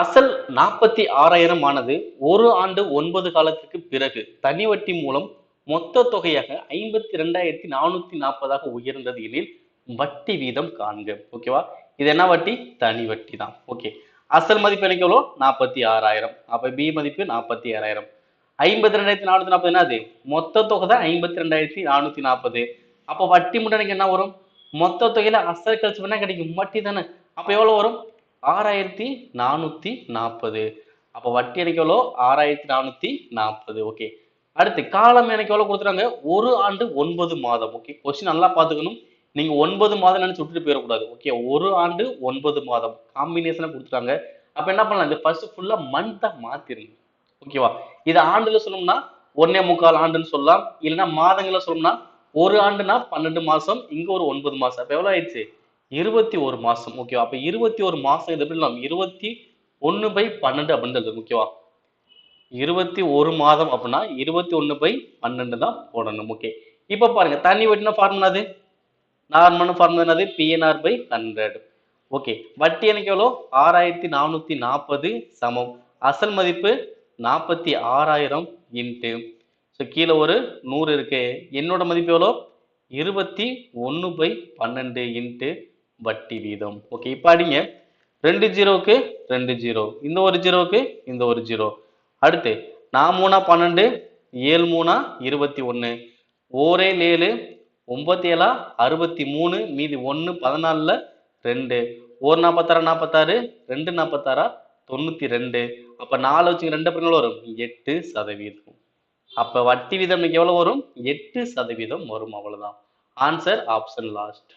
அசல் நாற்பத்தி ஆறாயிரம் ஆனது ஒரு ஆண்டு ஒன்பது காலத்துக்கு பிறகு தனி வட்டி மூலம் மொத்த தொகையாக ஐம்பத்தி ரெண்டாயிரத்தி நானூத்தி நாற்பதாக உயர்ந்தது எனில் வட்டி வீதம் காண்க. ஓகேவா இது என்ன வட்டி? தனி வட்டி தான் ஓகே அசல் மதிப்பு எனக்கு எவ்வளோ நாற்பத்தி ஆறாயிரம். அப்போ பி மதிப்பு நாற்பத்தி ஆறாயிரம். ஐம்பத்தி ரெண்டாயிரத்தி நானூத்தி நாற்பது என்னது? மொத்த தொகை தான் ஐம்பத்தி ரெண்டாயிரத்தி நானூத்தி நாற்பது. அப்போ வட்டி மட்டும் எனக்கு என்ன வரும்? மொத்த தொகையில அசல் கழிச்சு பண்ணா கிடைக்கும். வட்டி தானே. அப்போ எவ்வளோ வரும்? ஆறாயிரத்தி நானூத்தி நாற்பது அப்போ வட்டி எனக்கு எவ்வளோ? ஆறாயிரத்தி நானூத்தி நாற்பது ஓகே அடுத்து காலம் எனக்கு எவ்வளவு கொடுத்துறாங்க ஒரு ஆண்டு ஒன்பது மாதம். ஓகே கொஸ்டின் நல்லா பார்த்துக்கணும். நீங்க ஒன்பது மாதம் நினைச்சு விட்டுட்டு போயிடக்கூடாது. ஓகே ஒரு ஆண்டு ஒன்பது மாதம். காம்பினேஷனா கொடுத்துட்டாங்க. அப்ப என்ன பண்ணலாம்? இந்த ஃபர்ஸ்ட் ஃபுல்லா மந்த்தை மாத்திருங்க ஓகேவா இது ஆண்டுல சொல்லணும்னா ஒன்னே முக்கால் ஆண்டுன்னு சொல்லலாம். இல்லைன்னா மாதங்களை சொல்லணும்னா ஒரு ஆண்டுனா பன்னெண்டு மாசம் இங்க ஒரு ஒன்பது மாசம். அப்ப எவ்வளவு ஆயிடுச்சு? இருபத்தி ஒரு மாசம் ஓகேவா அப்ப இருபத்தி ஒரு மாசம் இது எப்படி நம்ம இருபத்தி ஒன்னு பை பன்னெண்டு அப்படின்னு எழுது ஓகேவா இருபத்தி ஒரு மாதம் அப்படின்னா இருபத்தி ஒன்னு பை பன்னெண்டு தான் போடணும் ஓகே இப்ப பாருங்க தண்ணி வட்டினா ஃபார்முலா அது நார்மலான ஃபார்முலா என்னது? பிஎன்ஆர் பை ஹண்ட்ரட் ஓகே வட்டி எனக்கு எவ்வளோ? ஆறாயிரத்தி நானூத்தி நாற்பது சமம். அசல் மதிப்பு நாற்பத்தி ஆறாயிரம் இன்ட்டு. ஸோ கீழே ஒரு நூறு இருக்கு. என்னோட மதிப்பு எவ்வளோ? இருபத்தி ஒன்று பை பன்னெண்டு இன்ட்டு. வட்டி வீதம். ஓகே இப்போ அடிங்க. ரெண்டு ஜீரோவுக்கு ரெண்டு ஜீரோ. இந்த ஒரு ஜீரோவுக்கு இந்த ஒரு ஜீரோ. அடுத்து நான் மூணா பன்னெண்டு ஏழு மூணா இருபத்தி ஒன்று ஓரே ஏழு ஒம்பத்தி ஏழா அறுபத்தி மூணு மீதி ஒன்று பதினாலில் ரெண்டு. ஒரு நாற்பத்தாறு நாற்பத்தாறு ரெண்டு நாற்பத்தாறா தொண்ணூற்றி ரெண்டு. அப்போ நாலு வச்சு ரெண்டு பிறகு வரும்? எட்டு சதவீதம். அப்போ வட்டி வீதம் இன்னைக்கு எவ்வளோ வரும்? எட்டு சதவீதம் வரும் அவ்வளோதான் ஆன்சர் ஆப்ஷன் லாஸ்ட்